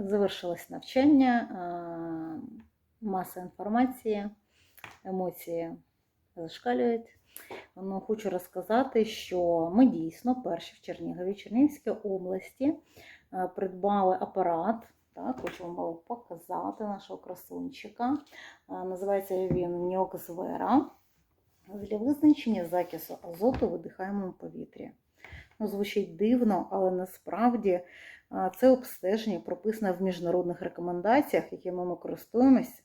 Завершилось навчання, маса інформації, емоції зашкалюють. Ну, хочу розказати, що ми дійсно перші в Чернігові, Чернігівській області придбали апарат. Так, хочу вам показати нашого красунчика. Називається він Ньокзвера. Для визначення закису азоту в видихаємому повітрі. Ну, звучить дивно, але насправді це обстеження прописане в міжнародних рекомендаціях, якими ми користуємось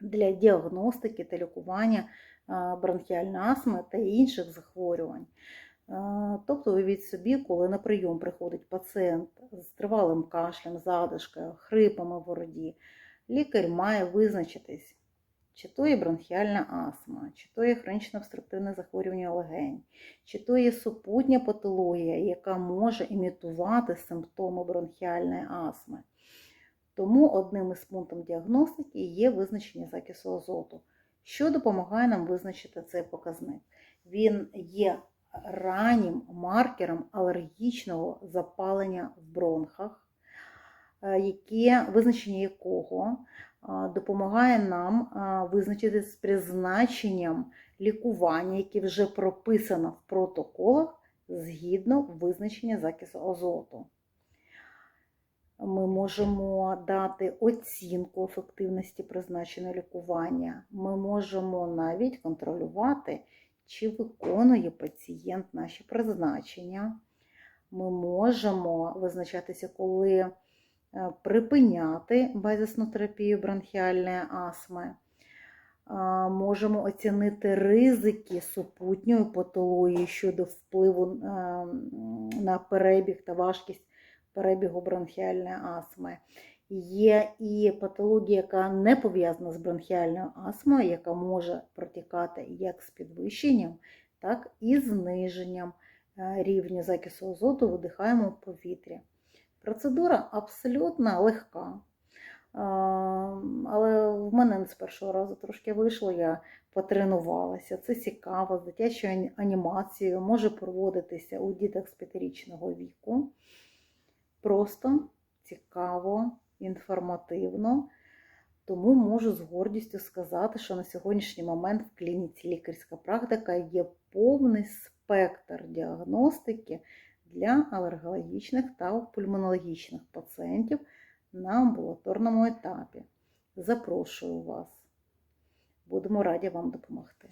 для діагностики та лікування бронхіальної астми та інших захворювань. Тобто, уявіть собі, коли на прийом приходить пацієнт з тривалим кашлем, задишкою, хрипами в бороді, лікар має визначитись, чи то є бронхіальна астма, чи то є хронічне обструктивне захворювання легень, чи то є супутня патологія, яка може імітувати симптоми бронхіальної астми. Тому одним із пунктів діагностики є визначення закису азоту, що допомагає нам визначити цей показник. Він є раннім маркером алергічного запалення в бронхах, е, яке, визначення якого допомагає нам визначити з призначенням лікування, яке вже прописано в протоколах згідно визначення закису азоту. Ми можемо дати оцінку ефективності призначеного лікування. Ми можемо навіть контролювати, чи виконує пацієнт наші призначення. Ми можемо визначатися, коли припиняти базисну терапію бронхіальної астми. Можемо оцінити ризики супутньої патології щодо впливу е, на перебіг та важкість перебігу бронхіальної астми. Є і патологія, яка не пов'язана з бронхіальною астмою, яка може протікати як з підвищенням, так і зниженням е, рівня закису азоту в видихаємому повітрі. Процедура абсолютно легка. Але в мене не з першого разу трошки вийшло, я потренувалася. Це цікаво, з дитячою анімацією може проводитися у діток з п'ятирічного віку. Просто цікаво, інформативно. Тому можу з гордістю сказати, що на сьогоднішній момент в клініці лікарська практика є повний спектр діагностики для алергологічних та пульмонологічних пацієнтів на амбулаторному етапі. Запрошую вас. Будемо раді вам допомогти.